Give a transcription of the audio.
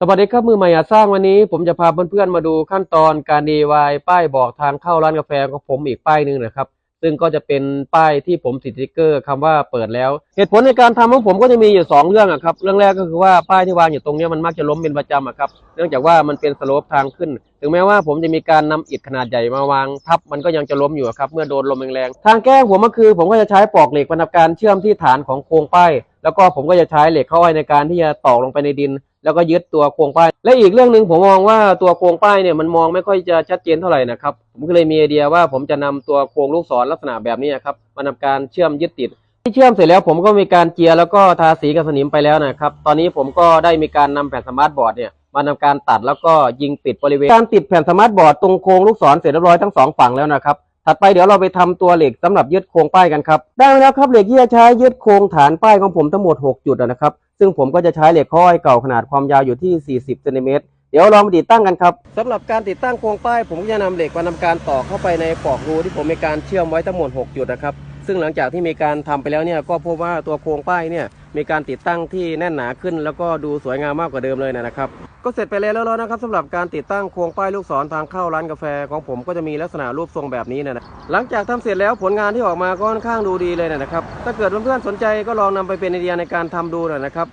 สวัสดีครับมือใหม่อาสร้างวันนี้ ผมจะพาเพื่อนๆมาดูขั้นตอนการ DIY ป้ายบอกทางเข้าร้านกาแฟของผมอีกป้ายหนึ่งนะครับ ซึ่งก็จะเป็นป้ายที่ผมติดสติ๊กเกอร์คำว่าเปิดแล้ว เหตุผลในการทำของผมก็จะมีอยู่สองเรื่องอะครับ เรื่องแรกก็คือว่าป้ายที่วางอยู่ตรงนี้มันมักจะล้มเป็นประจำครับ เนื่องจากว่ามันเป็นสโลปทางขึ้น ถึงแม้ว่าผมจะมีการนำอิฐขนาดใหญ่มาวางทับมันก็ยังจะล้มอยู่ครับเมื่อโดนลมแรงๆทางแก้ของผมก็คือ ผมก็จะใช้ปลอกเหล็กบรรณาการเชื่อมที่ฐานของโครงป้าย แล้วก็ผมก็จะใช้เหล็กเข้าไว้ในการที่จะตอกลงไปในดิน แล้วก็ยึดตัวโครงป้าย และอีกเรื่องหนึ่งผมมองว่าตัวโครงป้ายเนี่ยมันมองไม่ค่อยจะชัดเจนเท่าไหร่นะครับ ผมก็เลยมีไอเดียว่าผมจะนำตัวโครงลูกศรลักษณะแบบนี้ครับมาทำการเชื่อมยึดติดที่เชื่อมเสร็จแล้วผมก็มีการเจียร์แล้วก็ทาสีกับสนิมไปแล้วนะครับ ตอนนี้ผมก็ได้มีการนำแผ่นสมาร์ทบอร์ดเนี่ยมาทำการตัดแล้วก็ยิงปิดบริเวณ การติดแผ่นสมาร์ทบอร์ดตรงโครงลูกศรเสร็จเรียบร้อยทั้งสองฝั่งแล้วนะครับ ถัดไปเดี๋ยวเราไปทำตัวเหล็กสำหรับยึดโครงป้ายกันครับ ได้มาแล้วครับเหล็กที่จะใช้ยึดโครงฐานป้ายของผมทั้งหมด 6 จุดนะครับ ซึ่งผมก็จะใช้เหล็กข้อยเก่าขนาดความยาวอยู่ที่ 40เซนติเมตรเดี๋ยวลองมาติดตั้งกันครับสำหรับการติดตั้งโครงป้าย ผมก็จะนำเหล็กมาทำการต่อเข้าไปในปอกรูที่ผมมีการเชื่อมไว้ทั้งหมด 6 จุดนะครับ ซึ่งหลังจากที่มีการทำไปแล้วเนี่ยก็พบว่าตัวโครงป้ายเนี่ย มีการติดตั้งที่แน่นหนาขึ้น แล้วก็ดูสวยงามมากกว่าเดิมเลยนะครับ ก็เสร็จไปแล้วแล้วนะครับสำหรับการติดตั้งโครงป้ายลูกศรทางเข้าร้านกาแฟของผมก็จะมีลักษณะรูปทรงแบบนี้นะนะหลังจากทำเสร็จแล้วผลงานที่ออกมาก็ค่อนข้างดูดีเลยนะครับถ้าเกิดเพื่อนๆสนใจก็ลองนำไปเป็นไอเดียในการทำดูน่อยนะครับ